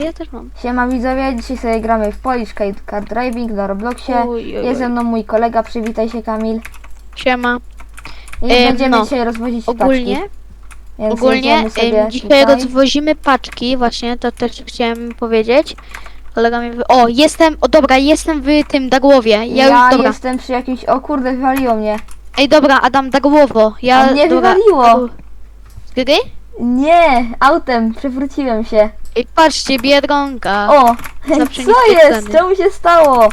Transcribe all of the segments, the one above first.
Ja też mam. Siema widzowie, dzisiaj sobie gramy w Polish Car Driving na Robloxie. Uj, Jest ze mną mój kolega, przywitaj się Kamil. Siema. I Em, będziemy no. dzisiaj rozwozić Ogólnie, paczki. Więc ogólnie jedziemy sobie em, dzisiaj tutaj. rozwozimy paczki, właśnie to też chciałem powiedzieć. Kolega mi wy... O, jestem, o dobra, jestem w tym Dagłowie. Ja, Ja, już, dobra. jestem przy jakimś... O kurde, wywaliło mnie. Ej, dobra, Adam Dagłowo. Ja, A mnie dobra, wywaliło. Z gry? Nie, autem, przewróciłem się. Ej, patrzcie, Biedronka. O, Zawsze co jest? ceny. Czemu się stało?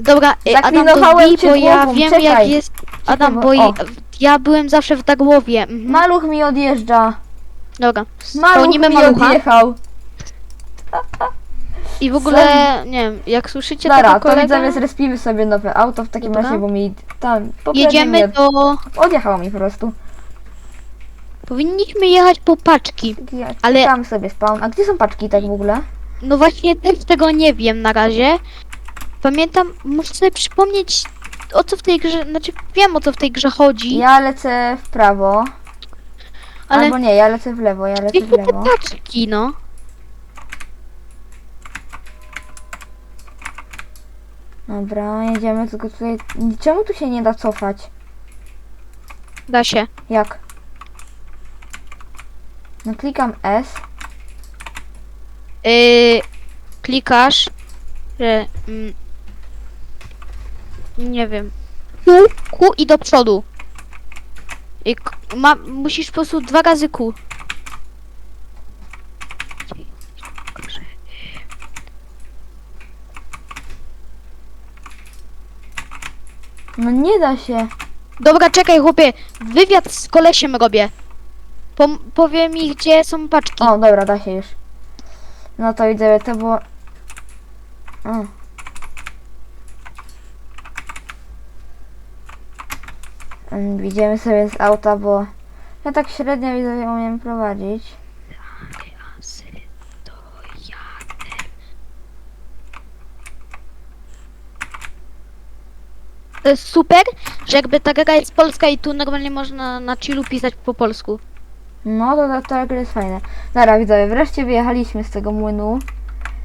Dobra, ej, Adam Zaklinowałem to cię bo ja głową, wiem czekaj. jak jest... Adam, bo- o. ja, byłem zawsze w Dagłowie. Mhm. Maluch mi odjeżdża. Dobra, Maluch spełnimy mi malucha. odjechał. I w ogóle, nie wiem, jak słyszycie Dobra, tego to kolegę, widzowie zrespimy sobie nowe auto w takim Dobra. razie, bo mi tam poprzednie jedziemy do... od... odjechało mi po prostu. Powinniśmy jechać po paczki. Ale... Ale- Tam sobie spawn. A gdzie są paczki tak w ogóle? No właśnie też tego nie wiem na razie. Pamiętam, muszę sobie przypomnieć o co w tej grze, znaczy wiem o co w tej grze chodzi, Ja lecę w prawo. ale Albo nie, ja lecę w lewo, ja lecę gdzie w lewo. paczki, no? Dobra, jedziemy, tylko tutaj... Czemu tu się nie da cofać? Da się. Jak? No klikam S. Yy, klikasz, że... Mm, nie wiem. Q, Q i do przodu. I k- ma, musisz po prostu dwa razy Q. No nie da się. Dobra, czekaj chłopie, wywiad z kolesiem robię. Pom- powie mi, gdzie są paczki. O, dobra, da się już. No to widzę, to było... O. Mm, Widzimy sobie z auta, bo ja tak średnio widzę, że umiem prowadzić. To jest super, że jakby ta gra jest polska i tu normalnie można na chillu pisać po polsku. No to, to, to akurat jest fajne. Dobra, widzowie, wreszcie wyjechaliśmy z tego młynu.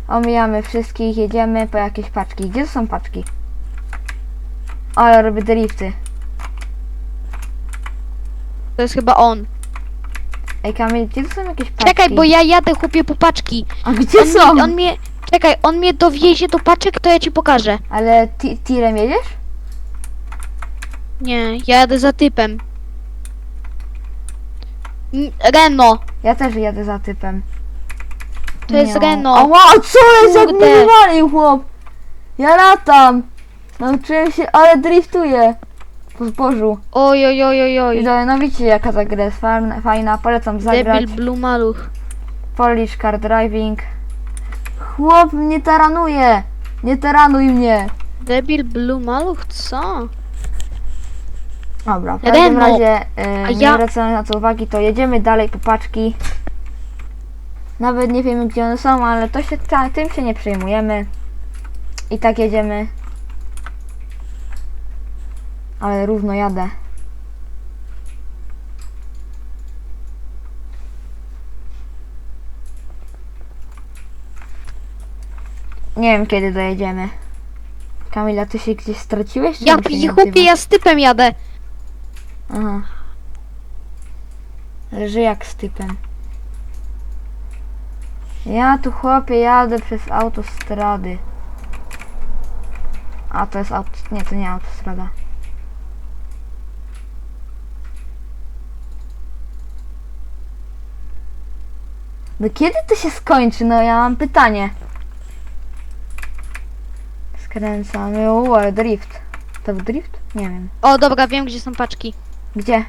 Omijamy wszystkich, jedziemy po jakieś paczki. Gdzie są paczki? O, ja robię drifty. To jest chyba on. Ej, Kamil, gdzie są jakieś paczki? Czekaj, bo ja jadę chłopie po paczki. A gdzie On, są? mi, on mnie... Czekaj, on mnie dowiezie do paczek, to ja ci pokażę. Ale ti- tirem jedziesz? Nie, ja jadę za typem. N- Reno. Ja też jadę za typem. To jest Nie. Renault. Ała, co jest, jak mnie Kurde. wywalił chłop? Ja latam. Nauczyłem się, ale driftuję. Po zbożu. Oj, oj, oj, oj, oj. Widzowie, no widzicie jaka ta gra jest fajna, fajna. polecam zagrać. Debil Blue Maluch. Polish Car Driving. Chłop mnie taranuje. Nie taranuj mnie. Debil Blue Maluch, co? Dobra, w każdym Renault. razie, A yy, nie ja- zwracając na to uwagi, to jedziemy dalej po paczki. Nawet nie wiemy gdzie one są, ale to się, ta, tym się nie przejmujemy. I tak jedziemy. Ale równo jadę. Nie wiem kiedy dojedziemy. Kamila, ty się gdzieś straciłeś? czy Ja, mi się nie chłopie, ja z typem jadę. Aha. Leży jak z typem. Ja tu chłopie jadę przez autostrady. A to jest auto... Nie, to nie autostrada. No kiedy to się skończy? No ja mam pytanie. Skręcamy. Ale drift. To był drift? Nie wiem. O, dobra, wiem, gdzie są paczki. Gdzie?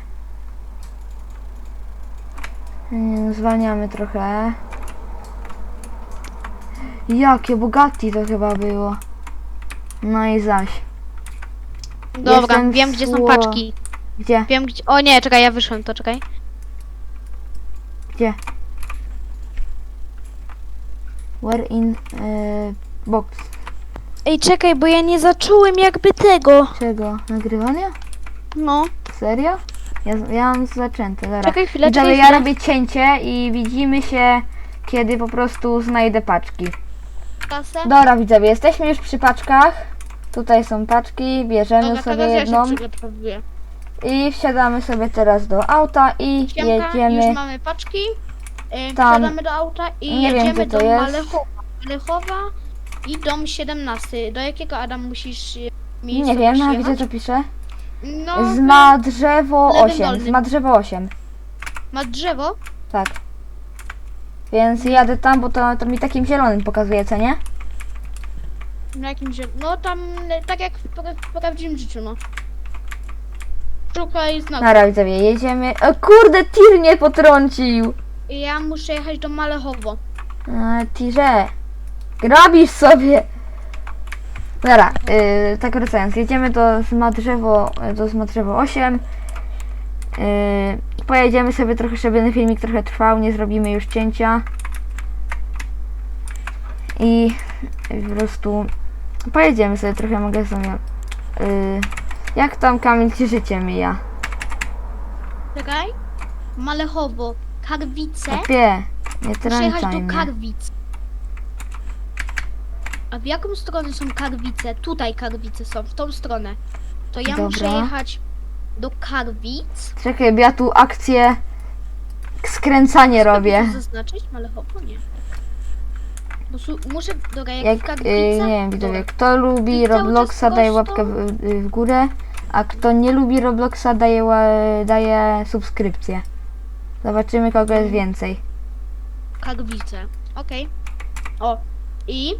Mm, Zwalniamy trochę. Jakie Bugatti to chyba było. No i zaś. Dobra, Jestem wiem, gdzie są sło- paczki. Gdzie? Wiem, gdzie... O nie, czekaj, ja wyszłem, to czekaj. Gdzie? Where in e, box? Ej, czekaj, bo ja nie zacząłem jakby tego. Czego? Nagrywania? No, Serio? Ja, ja mam zaczęte, dobra. czekaj chwilę, Widzowie, czekaj ja chwilę. robię cięcie i widzimy się kiedy po prostu znajdę paczki. Kasę. Dobra widzowie, jesteśmy już przy paczkach. Tutaj są paczki, bierzemy Dobra, sobie teraz ja jedną się przygotowuję. i wsiadamy sobie teraz do auta i Siemka, jedziemy. już mamy paczki. Yy, Tam. Wsiadamy do auta i Nie wiem, jedziemy gdzie to do jest. Malechowa. Malechowa i dom 17. Do jakiego Adam musisz yy, Nie miejsca wiem, a przyjechać? gdzie to pisze? No, Z Madrzewo lewym 8. Z dolnym. Madrzewo 8. ma drzewo. Tak. Więc jadę tam, bo to, to mi takim zielonym pokazuje, co nie? Na jakimś. No tam e, tak jak w, w prawdziwym życiu, no. Szukaj znaku. Dobra widzowie, jedziemy. O kurde, tir mnie potrącił! Ja muszę jechać do Malechowo. E, tirze. Grabisz sobie! Dobra, yy, tak wracając, jedziemy do Zmadrzewo, do Zmadrzewo 8. Yy, pojedziemy sobie trochę, żeby ten filmik trochę trwał, nie zrobimy już cięcia. I po prostu pojedziemy sobie trochę magazynem. Yy, jak tam Kamil ci życie mija? Czekaj. Malechowo. Karwice. Opie, nie trącaj do mnie. Karwic. A w jaką stronę są Karwice? Tutaj Karwice są, w tą stronę. To ja muszę Dobra. jechać do Karwic. Czekaj, bo ja tu akcję skręcanie robię. Zaznaczyć Malechowo? Nie. Muszę, dobra, jak, w Jak, y, nie wiem, widzowie, dobra. kto lubi Robloxa daje łapkę w, y, w górę, a kto nie lubi Robloxa daje, ła- daje subskrypcję. Zobaczymy kogo jest więcej. Karwice. Okej. O. I...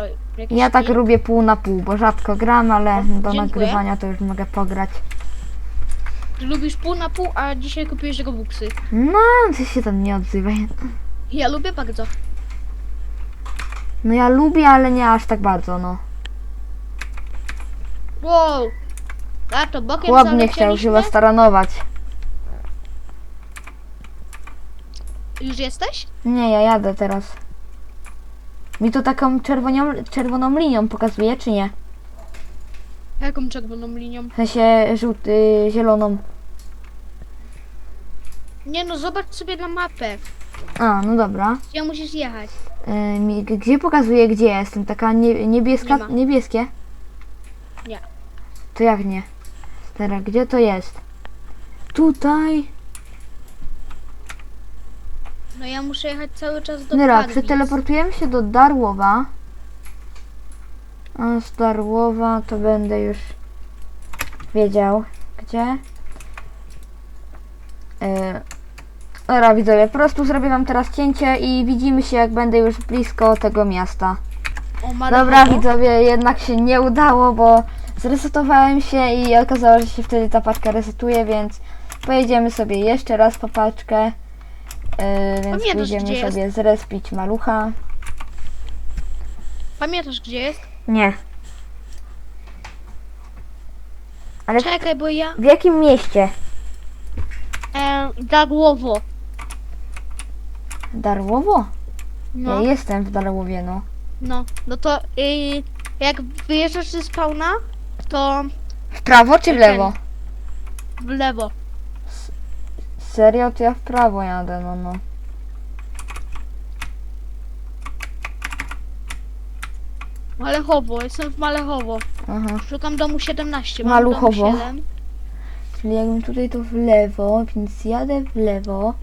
Oj, jakiś Ja tak i- lubię pół na pół, bo rzadko gram, ale do dziękuję. nagrywania to już mogę pograć. Ty lubisz pół na pół, a dzisiaj kupiłeś Robuxy. No, ty się tam nie odzywaj. Ja lubię bardzo. No ja lubię, ale nie aż tak bardzo, no. Wow. A to bokiem Chłop nie chciał zalecieliśmy? chyba staranować. Już jesteś? Nie, ja jadę teraz. Mi to taką czerwonią, czerwoną linią pokazuje, czy nie? Jaką czerwoną linią? W sensie żółty, zieloną. Nie no, zobacz sobie na mapę. A, no dobra. Gdzie musisz jechać? E, mi- gdzie pokazuje, gdzie jestem? Taka nie, niebieska, Nie ma. niebieskie? Nie. To jak nie? Teraz, gdzie to jest? Tutaj. Ja muszę jechać cały czas do Dobra, Karwic. przeteleportujemy się do Darłowa. A z Darłowa to będę już wiedział, gdzie. Yy. Dobra, widzowie, po prostu zrobię wam teraz cięcie i widzimy się, jak będę już blisko tego miasta. O. Dobra, widzowie, jednak się nie udało, bo zresetowałem się i okazało, że się wtedy ta paczka resetuje, więc pojedziemy sobie jeszcze raz po paczkę. Yy, więc Pamiętasz, pójdziemy gdzie sobie zrespić malucha. Pamiętasz gdzie jest? Nie. Ale Czekaj, bo ja... w jakim mieście? E, Darłowo. Darłowo? No, Ja jestem w Darłowie, no. no. No to y, jak wyjeżdżasz ze spawna, to W prawo czy w lewo? w lewo. Serio? To ja w prawo jadę, no no. Malechowo, jestem w Malechowo. Aha. Szukam domu 17. Mam Maluchowo. Dom 7. Czyli jakbym tutaj to w lewo, więc jadę w lewo.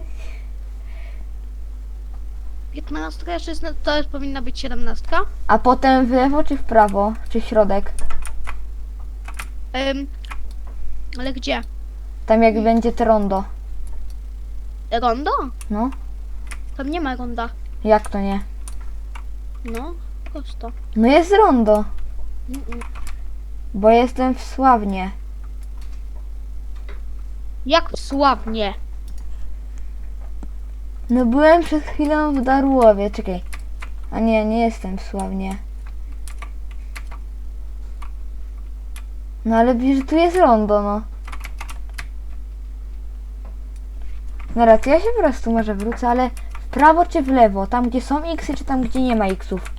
15, 16, to jest, powinna być 17. A potem w lewo czy w prawo? Czy w środek? Ym, ale gdzie? Tam jak będzie to rondo. No. Tam nie ma ronda. Jak to nie? No, prosto. No jest rondo. Bo jestem w Sławnie. Jak sławnie. No byłem przed chwilą w Darłowie. Czekaj. A nie, nie jestem w Sławnie. No ale wiesz, że tu jest rondo, no. Dobra, to ja się po prostu może wrócę, ale w prawo czy w lewo? Tam gdzie są xy, czy tam gdzie nie ma xów?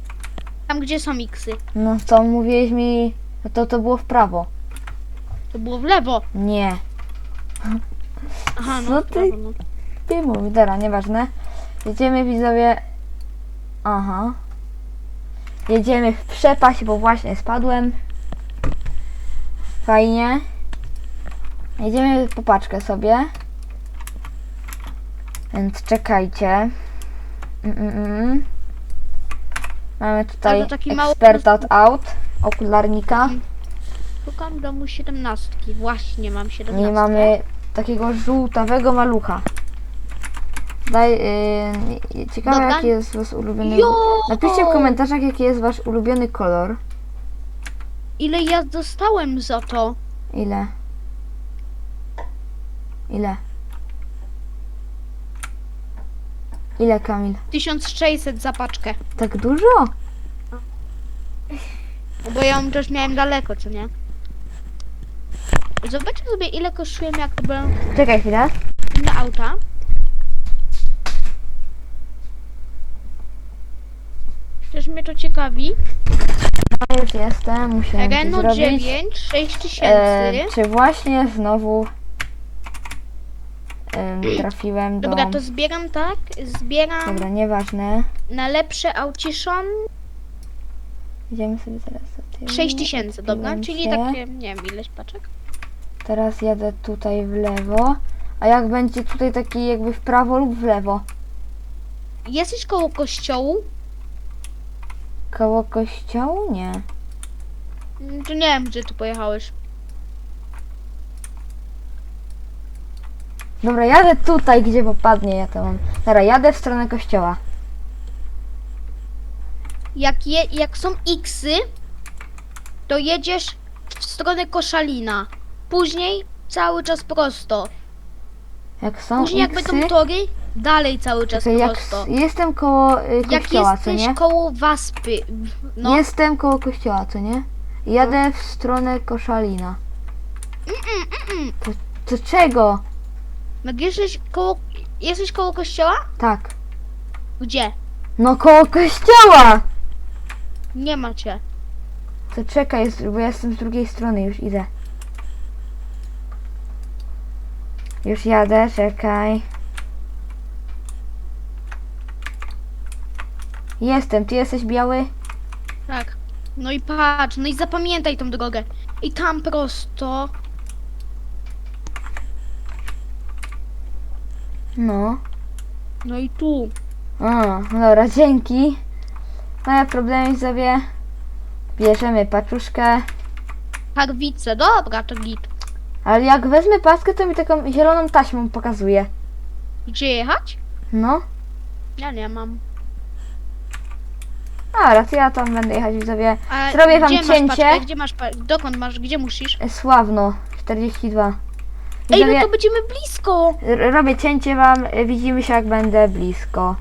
Tam gdzie są xy. No co mówiłeś mi, to to było w prawo. To było w lewo. Nie. Aha, Co no. w ty? prawo, no. Ty mówi, dobra, nieważne. Jedziemy widzowie. Aha. Jedziemy w przepaść, bo właśnie spadłem. Fajnie. Jedziemy po paczkę sobie. Więc czekajcie. Mm, mm, mm. Mamy tutaj Ale taki mały- out, out okularnika. Szukam domu 17. Właśnie mam 17. I mamy takiego żółtawego malucha. Daj, yy, ciekawe Dobra. jaki jest wasz ulubiony... Jo! Napiszcie w komentarzach jaki jest wasz ulubiony kolor. Ile ja dostałem za to? Ile? Ile? Ile Kamil? 1600 za paczkę. Tak dużo? No Bo ja ją też miałem daleko, co nie? Zobaczę sobie ile kosztuje jak to byłem Czekaj chwilę. na auta. Też mnie to ciekawi. No już jestem, musiałem Renault zrobić. 9, 6000. E, czy właśnie znowu em, trafiłem do... Dobra, to zbieram tak. Zbieram Dobra, nieważne. na lepsze Auciszon Idziemy sobie teraz do tyłu. 6000, dobra? Czyli się. takie, nie wiem, ileś paczek. Teraz jadę tutaj w lewo. A jak będzie tutaj taki jakby w prawo lub w lewo? Jesteś koło kościołu? Koło kościołu? Nie. Mm, To nie wiem, gdzie tu pojechałeś. Dobra, jadę tutaj, gdzie popadnie, ja to mam. Dobra, jadę w stronę kościoła. Jak, je, jak są Xy, to jedziesz w stronę Koszalina. Później cały czas prosto. Jak są Później jak Xy, będą tory, dalej cały czas jak prosto. s- jestem koło y, Jak kościoła, co jesteś nie? koło Waspy, no, Jestem koło kościoła, co nie? Jadę w stronę koszalina. To, to czego? Jak jesteś koło, jesteś koło kościoła? Tak. Gdzie? No koło kościoła! Nie ma cię. To czekaj, jest- bo ja jestem z drugiej strony, już idę. Już jadę, czekaj. Jestem, ty jesteś biały? Tak. No i patrz, no i zapamiętaj tą drogę. I tam prosto. No. No i tu. A, no dobra, dzięki. Moje problemy sobie. Bierzemy paczuszkę. Harwice, dobra, to git. Ale jak wezmę paskę, to mi taką zieloną taśmą pokazuje. Gdzie jechać? No. Ja nie mam. Dobra, to ja tam będę jechać widzowie. A Zrobię wam gdzie cięcie. Masz paczkę? Gdzie masz pa- Dokąd masz? Gdzie musisz? E, Sławno, 42. Ej, no to będziemy blisko. r- robię cięcie wam, e, widzimy się jak będę blisko.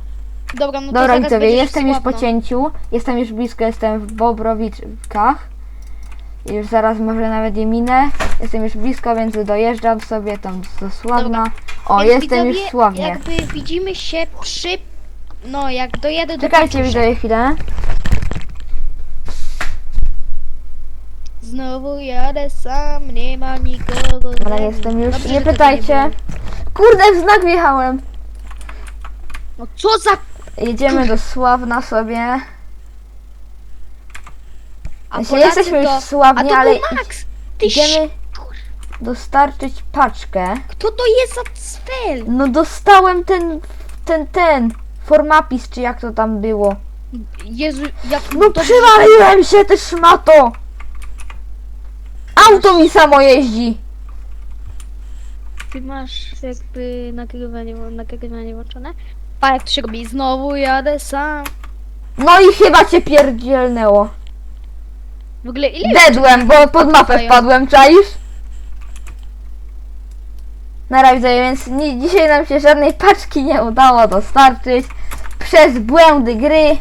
Dobra, no to Dobra zaraz widzowie, będziesz jestem już po cięciu. Jestem już blisko, jestem w Bobrowiczkach. Już zaraz może nawet je minę. Jestem już blisko, więc dojeżdżam sobie tam do Sławna. O, Więc jestem już widzowie, sławnie. Jakby widzimy się przy... No, jak dojadę do Czekajcie Paczuszek. widzowie chwilę. Znowu jadę sam, nie ma nikogo. Mną. jestem już. Dobrze, nie że tego pytajcie. było. Kurde, w znak wjechałem. No co za... Jedziemy do Sławna sobie. A Znaczy, Polacy jesteśmy już to... A to ale był Max! Ty idziemy Kur- dostarczyć paczkę. Kto to jest za cfel? No dostałem ten, ten, ten formapis, czy jak to tam było. Jezu, jak... No przywaliłem się, ty szmato! Auto mi samo jeździ. Ty masz jakby nagrywanie, nagrywanie włączone? A jak to się robi? Znowu jadę sam. No i chyba cię pierdzielnęło. W ogóle ile... Dedłem, bo pod mapę wpadłem, czaisz? Na razie, więc ni- dzisiaj nam się żadnej paczki nie udało dostarczyć przez błędy gry.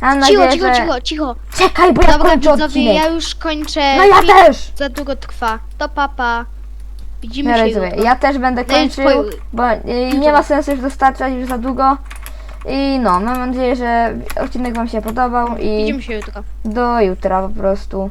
Mam Cicho, nadzieję, cicho, że... cicho, cicho. Czekaj, bo ja Dobra, kończę widzowie, odcinek. ja już kończę. No ja Film też. Za długo trwa. To papa. Widzimy Na się jutro. ja też będę Daję kończył, twoje- bo y, nie ma sensu już dostarczać już za długo. I no, mam nadzieję, że odcinek Wam się podobał i Widzimy się jutro. do jutra po prostu.